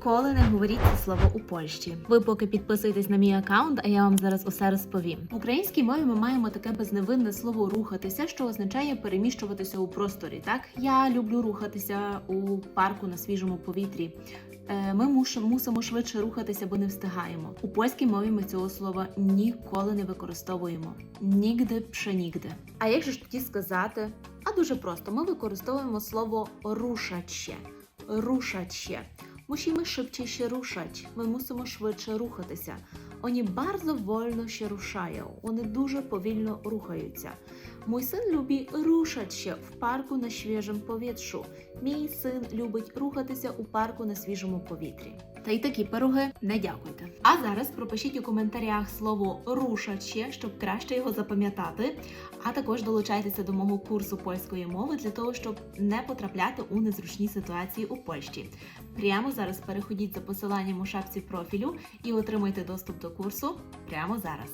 Ніколи не говоріть це слово у Польщі. Ви поки підписуєтесь на мій аккаунт, а я вам зараз усе розповім. В українській мові ми маємо таке безневинне слово рухатися, що означає переміщуватися у просторі. Так я люблю рухатися у парку на свіжому повітрі. Е, Ми мусимо швидше рухатися, бо не встигаємо. У польській мові ми цього слова ніколи не використовуємо. Нігде пшенігде. А як же ж тоді сказати? А дуже просто, ми використовуємо слово рушать się. Musimy szybciej się ruszać. Ми мусимо швидше рухатися. Вони bardzo wolno się ruszają. Вони дуже повільно рухаються. Syn lubi ruszać się w parku na świeżym powietrzu. Мій син любить рухатися у парку на свіжому повітрі. Та й такі пироги не дякуйте. А зараз пропишіть у коментарях слово рушать ще, щоб краще його запам'ятати. А також долучайтеся до мого курсу польської мови для того, щоб не потрапляти у незручні ситуації у Польщі. Прямо зараз переходіть за посиланням у шапці профілю і отримайте доступ до курсу прямо зараз.